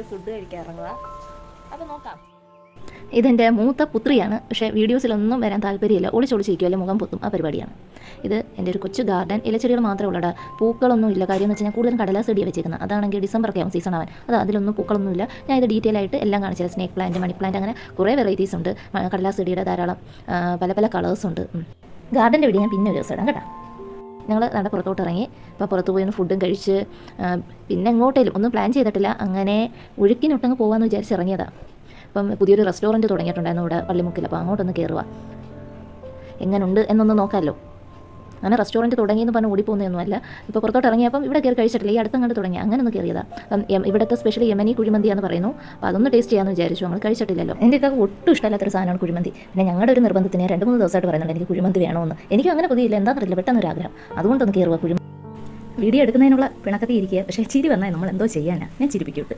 പോയി ഫുഡ് കഴിക്കാൻ ഇറങ്ങുക. അപ്പോൾ നോക്കാം. ഇതെന്റെ മൂത്ത പുത്രിയാണ്. പക്ഷേ വീഡിയോസിലൊന്നും വരാൻ താല്പര്യമില്ല. ഒളിച്ചൊളിച്ചിരിക്കുമല്ലോ മുഖം പൊത്തും ആ പരിപാടിയാണ്. ഇത് എന്റെ ഒരു കൊച്ചു ഗാർഡൻ. ഇലച്ചെടികൾ മാത്രമേ ഉള്ളൂ പൂക്കളൊന്നും ഇല്ല. കാര്യം എന്ന് വെച്ചാൽ കൂടുതലും കടലാസ് ചെടിയാണ് വെച്ചിരിക്കുന്നത് അതാണെങ്കിൽ ഡിസംബറൊക്കെ ആവും സീസൺ ആവാൻ. അത് അതിലൊന്നും പൂക്കളൊന്നും ഇല്ല. ഞാൻ ഇത് ഡീറ്റെയിൽ ആയിട്ട് എല്ലാം കാണിച്ചത് സ്നേക്ക് പ്ലാന്റ് മണി പ്ലാന്റ് അങ്ങനെ കുറേ വെറൈറ്റീസ് ഉണ്ട്. കടലാസ് ചെടിയുടെ ധാരാളം പല പല കളേഴ്സ് ഉണ്ട്. ഗാർഡന്റെ വീഡിയോ ഞാൻ പിന്നെ ഒരു ദിവസം ഇടാം. കേട്ടോ. ഞങ്ങൾ നട പുറത്തോട്ട് ഇറങ്ങി. അപ്പോൾ പുറത്ത് പോയി ഒന്ന് ഫുഡും കഴിച്ച് പിന്നെ എങ്ങോട്ടേലും ഒന്നും പ്ലാൻ ചെയ്തിട്ടില്ല. അങ്ങനെ ഒഴുക്കിനൊട്ടങ്ങ് പോകാമെന്ന് വിചാരിച്ച് ഇറങ്ങിയതാണ് അപ്പം പുതിയൊരു റെസ്റ്റോറന്റ് തുടങ്ങിയിട്ടുണ്ടായിരുന്നു ഇവിടെ പള്ളിമുക്കിൽ. അപ്പോൾ അങ്ങോട്ടൊന്ന് കയറുക എങ്ങനെയുണ്ട് എന്നൊന്ന് നോക്കാമല്ലോ അങ്ങനെ റെസ്റ്റോറന്റ് തുടങ്ങിയെന്ന് പറഞ്ഞ് ഓടിപ്പോകുന്നതൊന്നുമല്ല. ഇപ്പോൾ പുറത്തോട്ട് ഇറങ്ങിയപ്പം ഇവിടെ കയറി കഴിച്ചിട്ടില്ല. ഈ അടുത്തങ്ങാണ്ട് തുടങ്ങി. അങ്ങനെ ഒന്ന് കയറിയതാണ് ഇവിടുത്തെ സ്പെഷ്യൽ യമനി കുഴിമന്തി എന്ന് പറയുന്നു. അപ്പോൾ അതൊന്ന് ടേസ്റ്റ് ചെയ്യാമെന്ന് വിചാരിച്ചു. നമ്മൾ കഴിച്ചിട്ടില്ലല്ലോ. എന്റെ ഒട്ടും ഇഷ്ടമല്ലാത്തൊരു സാധനമാണ് കുഴിമന്തി. പിന്നെ ഞങ്ങളുടെ ഒരു നിർബന്ധത്തിന് രണ്ട് മൂന്ന് ദിവസമായിട്ട് പറയുന്നുണ്ട് എനിക്ക് കുഴിമന്തി വേണമെന്ന് എനിക്ക് അങ്ങനെ പുതിയില്ല എന്താണെന്നറിയില്ല പെട്ടെന്നൊരു ആഗ്രഹം അതുകൊണ്ടൊന്ന് കയറുക കുഴിമന്തി വീഡിയോ എടുക്കുന്നതിനുള്ള പിണക്കത്തി ഇരിക്കുക. പക്ഷേ ചിരി വന്നാൽ നമ്മൾ എന്തോ ചെയ്യാനാണ് ഞാൻ ചിരിപ്പിക്കൂട്ട്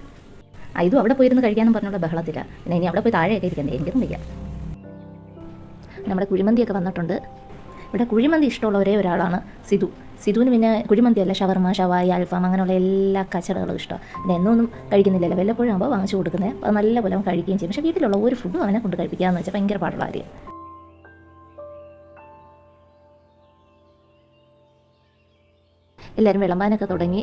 ഇതും അവിടെ പോയിരുന്ന് കഴിക്കാനും പറഞ്ഞുള്ള ബഹളത്തില്ല പിന്നെ ഇനി അവിടെ പോയി താഴെയൊക്കെ ഇരിക്കണ്ടേ? എനിക്കൊന്നും വയ്യ. നമ്മുടെ കുഴിമന്തിയൊക്കെ വന്നിട്ടുണ്ട്. ഇവിടെ കുഴിമന്തി ഇഷ്ടമുള്ള ഒരേ ഒരാളാണ് സിധു. സിധുവിന് പിന്നെ കുഴിമന്തി അല്ല ഷവർമ ഷവായി അൽഫാം അങ്ങനെയുള്ള എല്ലാ കച്ചടകളും ഇഷ്ടമാണ് പിന്നെ എന്നൊന്നും കഴിക്കുന്നില്ലല്ലോ. വല്ലപ്പോഴും ആകുമ്പോൾ വാങ്ങിച്ചു കൊടുക്കുന്നത് അപ്പോൾ നല്ല പോലെ അവൻ കഴിക്കുകയും ചെയ്യും. പക്ഷേ വീട്ടിലുള്ള ഒരു ഫുഡും അവനെ കൊണ്ട് കഴിപ്പിക്കാന്ന് വെച്ചാൽ ഭയങ്കര പാടുള്ള കാര്യം. എല്ലാവരും വിളമ്പാനൊക്കെ തുടങ്ങി.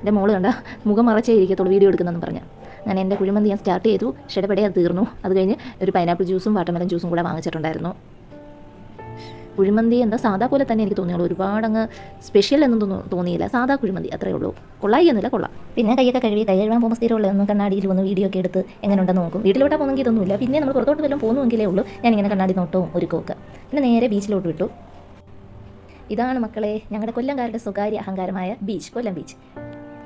എന്റെ മോൾ കണ്ട മുഖം മറച്ചേ ഇരിക്കത്തുള്ളൂ വീഡിയോ എടുക്കുന്നതെന്ന് പറഞ്ഞ്. അങ്ങനെ എന്റെ കുഴിമന്തി ഞാൻ സ്റ്റാർട്ട് ചെയ്തു. ഷെടപെടെ അത് തീർന്നു. അത് കഴിഞ്ഞ് ഒരു പൈനാപ്പിൾ ജ്യൂസും വാട്ടർമെലൻ ജ്യൂസും കൂടെ വാങ്ങിച്ചിട്ടുണ്ടായിരുന്നു. കുഴിമന്തി എന്താ സാധാ പോലെ തന്നെ എനിക്ക് തോന്നിയുള്ളൂ. ഒരുപാട് അങ്ങ് സ്പെഷ്യൽ തോന്നു- തോന്നിയില്ല. സാധാ കുഴിമന്തി അത്രേ ഉള്ളൂ. കൊള്ളായി എന്നില്ല കൊള്ളാം. പിന്നെ കൈയൊക്കെ കഴുകി കൈ കഴുകാൻ പോകുമ്പോൾ സ്ഥിരമുള്ള ഒന്ന് കണ്ണാടിയിൽ വന്ന് വീഡിയോ ഒക്കെ എടുത്ത് എങ്ങനെ ഉണ്ടെന്ന് നോക്കും. വീട്ടിലോട്ടാ പോകുന്നെങ്കിൽ ഇതൊന്നുമില്ല. പിന്നെ നമ്മൾ പുറത്തോട്ട് വല്ലതും പോകുന്നുവെങ്കിലേ ഉള്ളൂ. ഞാൻ ഇങ്ങനെ കണ്ണാടി നോട്ടവും ഒരുക്കമൊക്കെ പിന്നെ നേരെ ബീച്ചിലോട്ട് വിട്ടു. ഇതാണ് മക്കളെ ഞങ്ങളുടെ കൊല്ലംകാരുടെ സ്വകാര്യ അഹങ്കാരമായ ബീച്ച് കൊല്ലം ബീച്ച്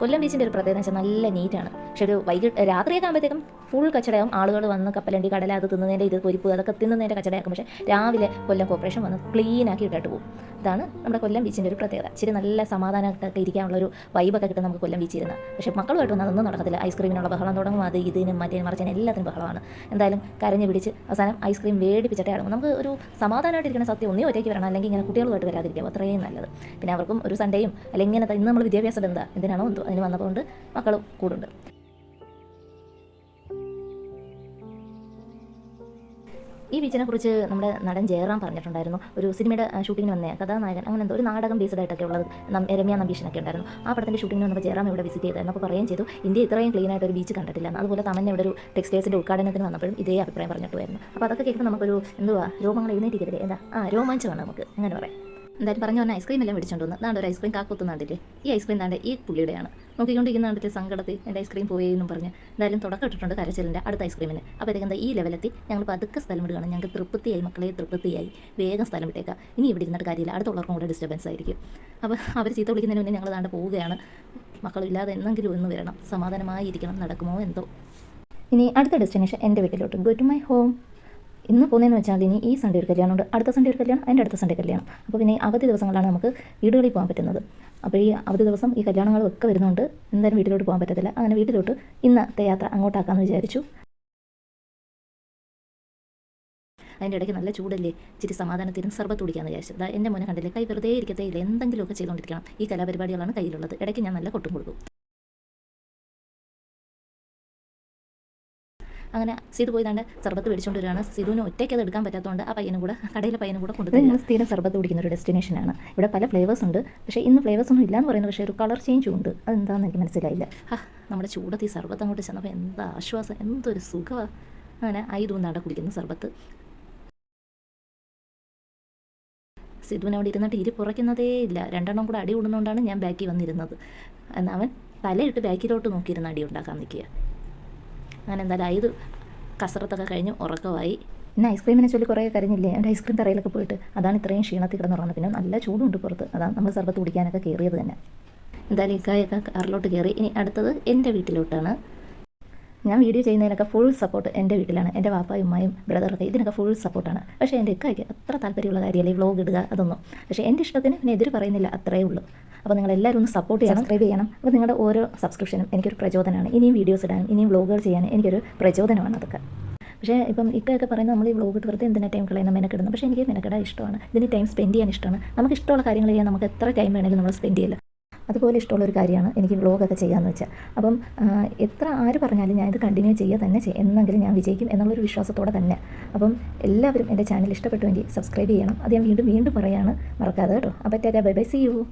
കൊല്ലം ബീച്ചിന്റെ ഒരു പ്രത്യേകത വെച്ചാൽ നല്ല നീറ്റാണ് പക്ഷെ ഒരു വൈകിട്ട് രാത്രിയൊക്കെ ആകുമ്പോഴത്തേക്കും ഫുൾ കച്ചടയാവും. ആളുകൾ വന്ന് കപ്പലണ്ടി കടല അത് തിന്നുന്നതിന്റെ ഇത് കുരിപ്പ് അതൊക്കെ തിന്നുന്നതിന്റെ കച്ചടയാക്കും. പക്ഷേ രാവിലെ കൊല്ലം കോർപ്പറേഷൻ വന്ന് ക്ലീൻ ആക്കി ഇട്ടിട്ട് പോകും. ഇതാണ് നമ്മുടെ കൊല്ലം ബീച്ചിന്റെ ഒരു പ്രത്യേകത. ശരി നല്ല സമാധാനമായിട്ടൊക്കെ ഇരിക്കാനുള്ള ഒരു വൈബൊക്കെ കിട്ടും നമുക്ക് കൊല്ലം ബീച്ചിൽ ഇരുന്ന് പക്ഷേ മക്കളുമായിട്ട് വന്നാൽ അതൊന്നും നടക്കത്തില്ല. ഐസ്ക്രീമിനുള്ള ബഹളം തുടങ്ങും. അത് ഇതിനും മറ്റേ മറിച്ചതിനും എല്ലാത്തിനും ബഹളമാണ്. എന്തായാലും കരഞ്ഞ് പിടിച്ച് അവസാനം ഐസ്ക്രീം വേടിപ്പിച്ചിട്ടേ ഇറങ്ങും നമുക്ക് ഒരു സമാധാനമായിട്ടിരിക്കുന്ന സത്യം ഒന്നേ ഒറ്റയ്ക്ക് വരണം. അല്ലെങ്കിൽ ഇങ്ങനെ കുട്ടികളുമായിട്ട് വരാതിരിക്കുക അത്രയും നല്ലത്. പിന്നെ അവർക്കും ഒരു സൺഡേയും അല്ലെങ്കിൽ ഇങ്ങനത്തെ ഇന്ന് നമ്മൾ വിദ്യാഭ്യാസം എന്താ? എന്തിനാണോ എന്തോ. അതിന് വന്നതുകൊണ്ട് മക്കളും കൂടുണ്ട്. ഈ ബീച്ചിനെ കുറിച്ച് നമ്മുടെ നടൻ ജയറാം പറഞ്ഞിട്ടുണ്ടായിരുന്നു. ഒരു സിനിമയുടെ ഷൂട്ടിങ്ങിന് വന്നേ. കഥാനായകൻ അങ്ങനെ എന്തോ ഒരു നാടകം ബേസ്ഡ് ആയിട്ടൊക്കെ ഉള്ളത് രമ്യ നമ്പീഷനൊക്കെ ഉണ്ടായിരുന്നു. ആ പടത്തിന്റെ ഷൂട്ടിങ്ങിന് വന്നപ്പോൾ ജയറാം ഇവിടെ വിസിറ്റ് ചെയ്തായിരുന്നു. അപ്പോൾ പറയുകയും ചെയ്തു ഇന്ത്യ ഇത്രയും ക്ലീൻ ആയിട്ട് ഒരു ബീച്ച് കണ്ടിട്ടില്ല. അതുപോലെ തമ്മിൽ ഇവിടെ ഒരു ടെക്സ്റ്റൈൽസിന്റെ ഉദ്ഘാടനത്തിന് വന്നപ്പോഴും ഇതേ അഭിപ്രായം പറഞ്ഞിട്ടുമായിരുന്നു. അപ്പോൾ അതൊക്കെ കേൾക്കുമ്പോൾ നമുക്കൊരു എന്തുവാ രോമങ്ങൾ എഴുന്നേറ്റിരിക്കരുത് എന്താ? ആ രോമാഞ്ചമാണ് നമുക്ക്. അങ്ങനെ പറയാം. എന്തായാലും പറഞ്ഞു പറഞ്ഞാൽ ഐസ്ക്രീം എല്ലാം മേടിച്ചോണ്ട് വന്ന്. നാണ്ട് ഒരു ഐസ്ക്രീം കാക്കൊത്തുന്നാണ്ടില്ലേ ഈ ഐസ്ക്രീം നാണ്ട് ഈ പുള്ളിയുടെയാണ്. നോക്കിക്കൊണ്ടിരിക്കുന്ന കണ്ടിട്ട് സങ്കടത്തിൽ എന്റെ ഐസ്ക്രീം പോയി എന്നും പറഞ്ഞ് എന്തായാലും തുടക്കം ഇട്ടിട്ടുണ്ട് കരച്ചിലിന്റെ അടുത്ത ഐസ്ക്രീമിന് അപ്പോൾ എന്താ ഈ ലെവലെത്തി ഞങ്ങൾ പതുക്കെ സ്ഥലം വിടുകയാണ്. ഞങ്ങൾക്ക് തൃപ്തിയായി മക്കളെ തൃപ്തിയായി. വേഗം സ്ഥലം വിട്ടേക്കാം. ഇനി ഇവിടെ ഇരുന്നിട്ട് കാര്യമില്ല. അടുത്തുള്ളവർക്കും കൂടെ ഡിസ്റ്റർബൻസ് ആയിരിക്കും. അപ്പോൾ അവർ ചീത്ത വിളിക്കുന്നതിന് മുന്നേ ഞങ്ങൾ താണ്ട് പോവുകയാണ്. മക്കളില്ലാതെ എന്നെങ്കിലും ഒന്ന് വരണം. സമാധാനമായി ഇരിക്കണം നടക്കുമോ എന്തോ. ഇനി അടുത്ത ഡെസ്റ്റിനേഷൻ എന്റെ വീട്ടിലോട്ട്. ഗോ ടു മൈ ഹോം ഇന്ന് പോകുന്നതെന്ന് വെച്ചാൽ ഇനി ഈ സൺഡേ ഒരു കല്യാണമുണ്ട് അടുത്ത സൺഡേ ഒരു കല്യാണം അതിന്റെ അടുത്ത സൺഡേ കല്യാണം. അപ്പോൾ പിന്നെ അവധി ദിവസങ്ങളാണ് നമുക്ക് വീടുകളിൽ പോകാൻ പറ്റുന്നത്. അപ്പോൾ ഈ അവധി ദിവസം ഈ കല്യാണങ്ങളൊക്കെ വരുന്നുണ്ട്. എന്തായാലും വീട്ടിലോട്ട് പോകാൻ പറ്റത്തില്ല. അങ്ങനെ വീട്ടിലോട്ട് ഇന്നത്തെ യാത്ര അങ്ങോട്ടാക്കാമെന്ന് വിചാരിച്ചു. അതിന്റെ ഇടയ്ക്ക് നല്ല ചൂടല്ലേ? ഇച്ചിരി സമാധാനത്തിന് സർബത്ത് കുടിക്കാമെന്ന് വിചാരിച്ചു. അതാ എന്റെ മോനെ കണ്ടില്ലേ? കൈ വെറുതെ ഇരിക്കത്തേ ഇല്ല. എന്തെങ്കിലുമൊക്കെ ചെയ്തുകൊണ്ടിരിക്കണം ഈ കലാപരിപാടികളാണ് കയ്യിലുള്ളത്. ഇടയ്ക്ക് ഞാൻ നല്ല കൊട്ടും കൊടുക്കും. അങ്ങനെ സീത് പോയി താണ്ട് സർബത്ത് മേടിച്ചുകൊണ്ട് വരികയാണ്. സീതുവിന് ഒറ്റയ്ക്ക് അത് എടുക്കാൻ പറ്റാത്തതുകൊണ്ട് ആ പയ്യനും കൂടെ കടയിലെ പയ്യനും കൂടെ കൊണ്ടുപോയി ഞങ്ങൾ സ്ഥിരം സർബത്ത് കുടിക്കുന്ന ഒരു ഡെസ്റ്റിനേഷനാണ് ഇവിടെ പല ഫ്ലേവേഴ്സ് ഉണ്ട്. പക്ഷേ ഇന്ന് ഫ്ലേവേഴ്സ് ഒന്നും ഇല്ലാന്ന് പറയുന്നത് പക്ഷേ ഒരു കളർ ചേഞ്ചും ഉണ്ട്. അതെന്താണെന്ന് എനിക്ക് മനസ്സിലായില്ല. നമ്മുടെ ചൂടത്ത് ഈ സർബത്ത് അങ്ങോട്ട് ചെന്നപ്പോൾ എന്താ ആശ്വാസം എന്തൊരു സുഖമാണ് അങ്ങനെ ആയിരുന്നു അവിടെ കുടിക്കുന്ന സർബത്ത്. സിദ്ധുവിന് അവിടെ ഇരുന്നിട്ട് ഇരി പുറയ്ക്കുന്നതേ ഇല്ല. രണ്ടെണ്ണം കൂടെ അടി കൂടുന്നതുകൊണ്ടാണ് ഞാൻ ബാക്കി വന്നിരുന്നത്. എന്നാൽ അവൻ തലയിട്ട് ബാക്കിലോട്ട് നോക്കിയിരുന്ന് അടി ഉണ്ടാക്കാൻ നിൽക്കുക. അങ്ങനെ എന്തായാലും ഇത് കസറത്തൊക്കെ കഴിഞ്ഞ് ഉറക്കമായി. പിന്നെ ഐസ്ക്രീമിനെ ചൊല്ലി കുറേ കരഞ്ഞില്ലേ? എന്റെ ഐസ്ക്രീം തറയിലൊക്കെ പോയിട്ട് അതാണ് ഇത്രയും ക്ഷീണത്തിൽ കിടന്നുറങ്ങുന്നത് പിന്നെ നല്ല ചൂടുണ്ട് പുറത്ത്. അതാണ് നമ്മൾ സർബത്ത് കുടിക്കാനൊക്കെ കയറിയത് തന്നെ. എന്തായാലും ഇക്കായൊക്കെ കാറിലോട്ട് കയറി. ഇനി അടുത്തത് എന്റെ വീട്ടിലോട്ടാണ്. ഞാൻ വീഡിയോ ചെയ്യുന്നതിനൊക്കെ ഫുൾ സപ്പോർട്ട് എന്റെ വീട്ടിലാണ്. എന്റെ വാപ്പായും ഉമ്മയും ബ്രദറൊക്കെ ഇതിനൊക്കെ ഫുൾ സപ്പോർട്ടാണ് പക്ഷേ എന്റെ ഇക്കായ്ക്ക് അത്ര താല്പര്യമുള്ള കാര്യമല്ല ഈ വ്ലോഗ് ഇടുക അതൊന്നും. പക്ഷേ എന്റെ ഇഷ്ടത്തിന് പിന്നെ എതിര് പറയുന്നില്ല അത്രയേ ഉള്ളൂ. അപ്പോൾ നിങ്ങൾ എല്ലാവരും ഒന്ന് സപ്പോർട്ട് ചെയ്യണം. സബ്സ്ക്രൈബ് ചെയ്യണം. അപ്പോൾ നിങ്ങളുടെ ഓരോ സബ്സ്ക്രിപ്ഷനും എനിക്കൊരു പ്രചോദനമാണ്. ഇനിയും വീഡിയോസ് ഇടാനും ഇനിയും വ്ളോഗുകൾ ചെയ്യാനും എനിക്കൊരു പ്രചോദനമാണ് അതൊക്കെ. പക്ഷേ ഇപ്പം ഇക്കയൊക്കെ പറയുന്നത് നമ്മൾ ഈ വ്ളോഗ് ഇട്ട് വെറുതെ എന്തിനാ ടൈം കളയുന്ന മെനക്കെടുന്നു പക്ഷേ എനിക്ക് മെനക്കെടാൻ ഇഷ്ടമാണ്. ഇതിന് ടൈം സ്പെൻഡ് ചെയ്യാൻ ഇഷ്ടമാണ്. നമുക്ക് ഇഷ്ടമുള്ള കാര്യങ്ങൾ ചെയ്യാൻ നമുക്ക് എത്ര ടൈം വേണമെങ്കിലും നമ്മൾ സ്പെൻഡ് ചെയ്യില്ല അതുപോലെ ഇഷ്ടമുള്ള ഒരു കാര്യമാണ് എനിക്ക് വ്ളോഗൊക്കെ ചെയ്യാമെന്ന് വെച്ചാൽ. അപ്പം എത്ര ആര് പറഞ്ഞാലും ഞാനിത് കണ്ടിന്യൂ ചെയ്യുക തന്നെ ചെയ്യും. എന്നെങ്കിലും ഞാൻ വിജയിക്കും എന്നുള്ളൊരു വിശ്വാസത്തോടെ തന്നെ. അപ്പം എല്ലാവരും എന്റെ ചാനൽ ഇഷ്ടപ്പെട്ടുവെങ്കിൽ സബ്സ്ക്രൈബ് ചെയ്യണം. അത് ഞാൻ വീണ്ടും വീണ്ടും പറയുകയാണ് മറക്കാതെ കേട്ടോ. അപ്പോൾ tata bye bye see you